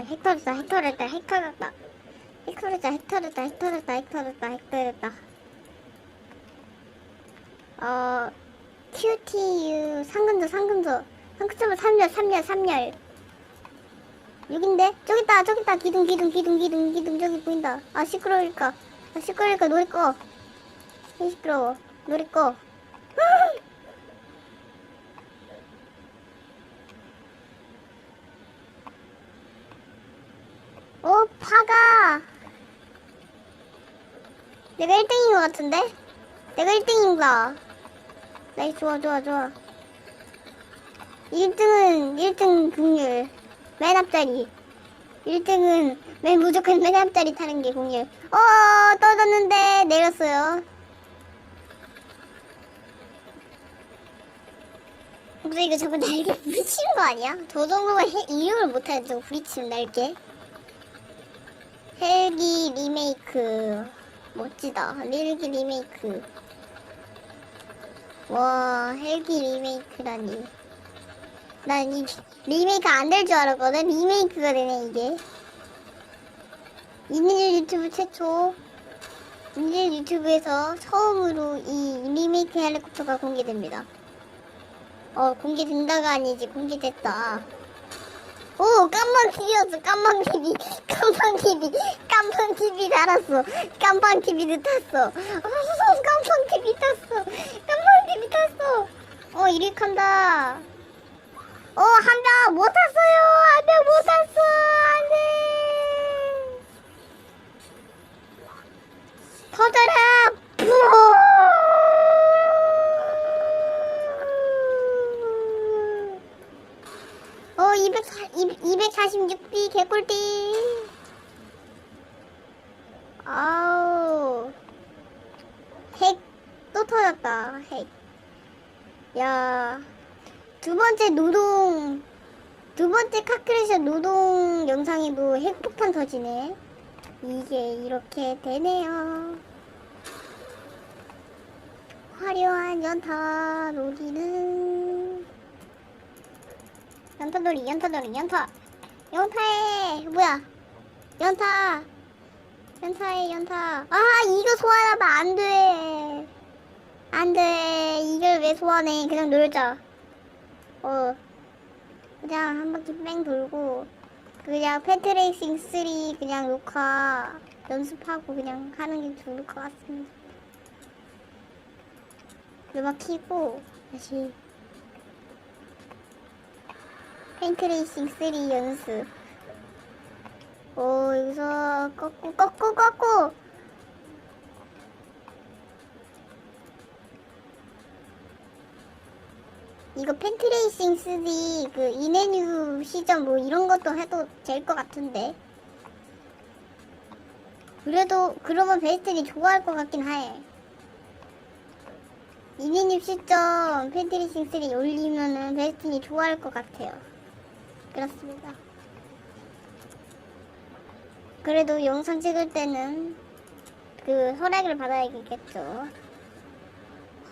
핵 터졌다 핵 터졌다 핵 터졌다 핵 터졌다 어 QTU 상근조 상근조. 상근조 3열 3열 3열. 6인데? 저기 있다 저기 있다. 기둥 기둥 기둥 기둥 기둥. 저기 보인다. 아 시끄러우니까? 아 시끄러우니까? 노래 꺼. 이 시끄러워. 노래 꺼 오 파가. 내가 1등인 것 같은데? 내가 1등인가 나이 좋아 좋아 좋아. 1등은 1등 국률 맨 앞자리. 1등은 맨 무조건 맨 앞자리 타는 게 공률. 어 떨어졌는데 내렸어요. 근데 이거 자꾸 날개 부딪히는 거 아니야? 저 정도면 해, 이름을 못하죠 부딪히는 날개 헬기 리메이크. 멋지다. 헬기 리메이크. 와 헬기 리메이크라니. 난 이 리메이크 안 될 줄 알았거든. 리메이크가 되네 이게. 인일 유튜브 최초. 인일 유튜브에서 처음으로 이 리메이크 헬리콥터가 공개됩니다. 어 공개된다가 아니지. 공개됐다 오 깜방 TV였어 깜방 TV. 깜방 TV 깜방 TV 달았어. 깜방 TV도 탔어. 어, 깜방 TV 탔어. 깜방 TV 탔어. 어 이륙한다. 어 한 명 못 탔어요. 한 명 못 탔어. 안돼. 터져라 246B 개꿀띠. 아우. 핵, 또 터졌다, 핵. 야. 두 번째 노동, 두 번째 카크레션 노동 영상에도 핵폭탄 터지네. 이게 이렇게 되네요. 화려한 연타 놀이는 연타놀이 연타놀이 연타. 연타해. 뭐야? 연타. 연타해 연타. 아 이거 소환하면 안돼. 안돼. 이걸 왜 소환해? 그냥 놀자. 어. 그냥 한 바퀴 뺑 돌고 그냥 패트레이싱 3 그냥 녹화 연습하고 그냥 하는 게 좋을 것 같습니다. 음악 키고 다시 펜트레이싱 3 연습. 오, 여기서 꺾고, 꺾고, 꺾고! 이거 펜트레이싱 3, 그, 이메뉴 시점 뭐 이런 것도 해도 될 것 같은데. 그래도, 그러면 베스트니 좋아할 것 같긴 해. 이메뉴 시점 펜트레이싱 3 올리면은 베스트니 좋아할 것 같아요. 그렇습니다. 그래도 영상 찍을 때는 그 허락을 받아야겠죠.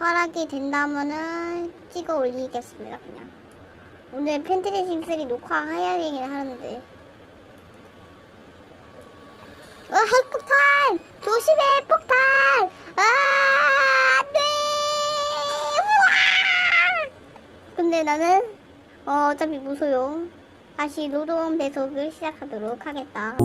허락이 된다면은 찍어 올리겠습니다, 그냥. 오늘 펜트레이싱 3 녹화해야 되긴 하는데. 어, 핵폭탄! 조심해, 폭탄! 아, 안 돼! 우와! 근데 나는, 어, 어차피 무소용. 다시 노동 배속을 시작하도록 하겠다.